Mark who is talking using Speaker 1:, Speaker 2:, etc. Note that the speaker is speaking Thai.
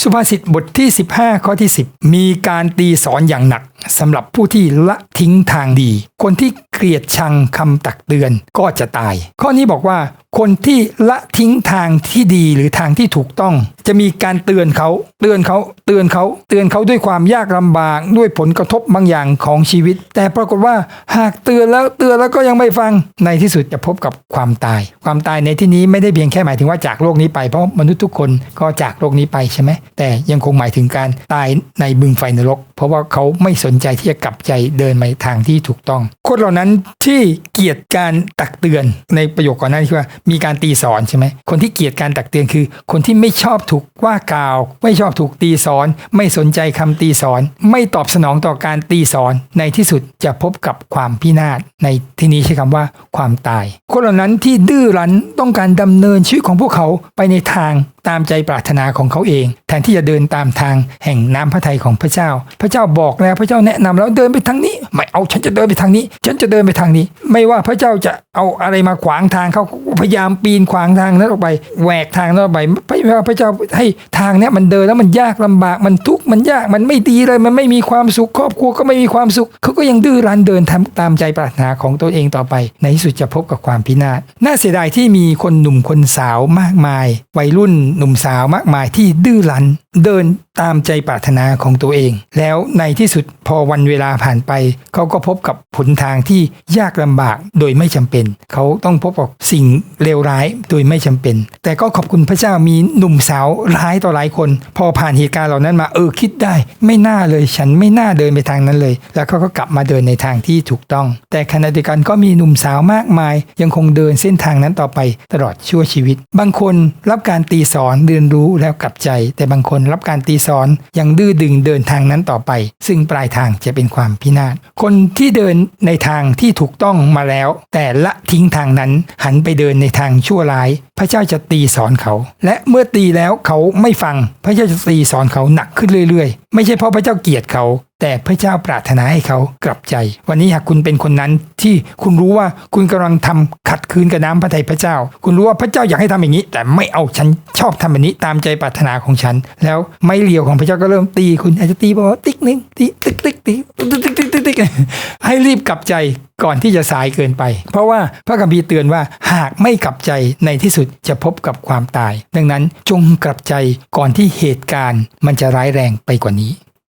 Speaker 1: สุภาษิตบทที่ 15 ข้อที่ 10 มีการตีสอนอย่างหนัก สำหรับผู้ที่ละทิ้งทางดี คนที่เกลียดชังคำตักเตือนก็จะตาย ข้อนี้บอกว่า คนที่ละทิ้งทางที่ดีหรือทางที่ถูกต้อง จะมีการเตือนเขา เตือนเขา เตือนเขา เตือนเขาด้วยความยากลำบากด้วยผลกระทบบางอย่างของชีวิต แต่ปรากฏว่าหากเตือนแล้วเตือนแล้วก็ยังไม่ฟัง ในที่สุดจะพบกับความตาย ความตายในที่นี้ไม่ได้เพียงแค่หมายถึงว่าจากโลกนี้ไปเพราะมนุษย์ทุกคนก็จากโลกนี้ไปใช่ไหมแต่ยังคงหมายถึงการตายในบึงไฟนรก ราะว่าเขาไม่สนใจที่จะกลับใจเดินมาทางที่ถูกต้อง คนเหล่านั้นที่เกลียดการตักเตือนในประโยคก่อนหน้านี้คือว่ามีการตีสอนใช่ไหมคนที่เกลียดการตักเตือนคือ คนที่ไม่ชอบถูกว่ากล่าว ไม่ชอบถูกตีสอน ไม่สนใจคำตีสอน ไม่ตอบสนองต่อการตีสอนในที่สุดจะพบกับความพินาศในที่นี้ใช้คำว่าความตาย คนเหล่านั้นที่ดื้อรั้นต้องการดำเนินชีวิตของพวกเขาไปในทาง ตามใจปรารถนาของเขาเอง แทนที่จะเดินตามทางแห่งน้ำพระทัยของพระเจ้า พระเจ้าบอกแล้วพระเจ้าแนะนำแล้วเดินไปทางนี้ ไม่เอาฉันจะเดินไปทางนี้ ฉันจะเดินไปทางนี้ ไม่ว่าพระเจ้าจะเอาอะไรมาขวางทางเขาพยายามปีนขวางทางนั้นออกไปแหวกทางนั้นออกไปไม่ว่าพระเจ้าให้ทางเนี้ยมันเดินแล้วมันยากลำบากมันทุกข์มันยากมันไม่ดีเลยมันไม่มีความสุขครอบครัวก็ไม่มีความสุขเขาก็ยังดื้อรั้นเดินตามใจปรารถนาของตัวเองต่อไป ในที่สุดจะพบกับความพินาศน่าเสียดายที่มีคนหนุ่มคนสาวมากมาย วัยรุ่นหนุ่มสาวมากมายที่ดื้อรั้นเดินตามใจปรารถนาของตัวเอง แล้วในที่สุดพอวันเวลาผ่านไป เขาก็พบกับผลทางที่ยากลำบากโดยไม่จำเป็น เขาต้องพบกับสิ่งเลวร้ายโดยไม่จำเป็น แต่ก็ขอบคุณพระเจ้ามีหนุ่มสาวร้ายต่อหลายคน พอผ่านเหตุการณ์เหล่านั้นมาเออคิดได้ ไม่น่าเลยฉันไม่น่าเดินไปทางนั้นเลย แล้วเขาก็กลับมาเดินในทางที่ถูกต้อง แต่ขณะเดียวกันก็มีหนุ่มสาวมากมาย ยังคงเดินเส้นทางนั้นต่อไปตลอดชั่วชีวิต บางคนรับการตีสอนเรียนรู้แล้วกลับใจ แต่บางคนรับการตีสอนยังดื้อดึงเดินทางนั้นต่อไป ซึ่งปลายทางจะเป็นความพินาศคนที่เดินในทางที่ถูกต้องมาแล้ว แต่ละทิ้งทางนั้นหันไปเดินในทางชั่วร้าย พระเจ้าจะตีสอนเขา และเมื่อตีแล้วเขาไม่ฟัง พระเจ้าจะตีสอนเขาหนักขึ้นเรื่อยๆ ไม่ใช่เพราะพระเจ้าเกลียดเขา แต่พระเจ้าปรารถนาให้เขากลับใจ วันนี้หากคุณเป็นคนนั้นที่คุณรู้ว่าคุณกำลังทำขัดคืนกับน้ำพระทัยพระเจ้า คุณรู้ว่าพระเจ้าอยากให้ทำอย่างนี้ แต่ไม่เอาฉันชอบทำแบบนี้ตามใจปรารถนาของฉัน แล้วไม่เลียวของพระเจ้าก็เริ่มตีคุณอาจจะตีบอกว่าติ๊กนึงตีติ๊กติ๊กติ๊กติ๊กติ๊กติ๊กติ๊กให้รีบกลับใจก่อนที่จะสายเกินไป เพราะว่าพระคัมภีร์เตือนว่าหากไม่กลับใจในที่สุดจะพบกับความตาย ดังนั้นจงกลับใจก่อนที่เหตุการณ์มันจะร้ายแรงไปกว่านี้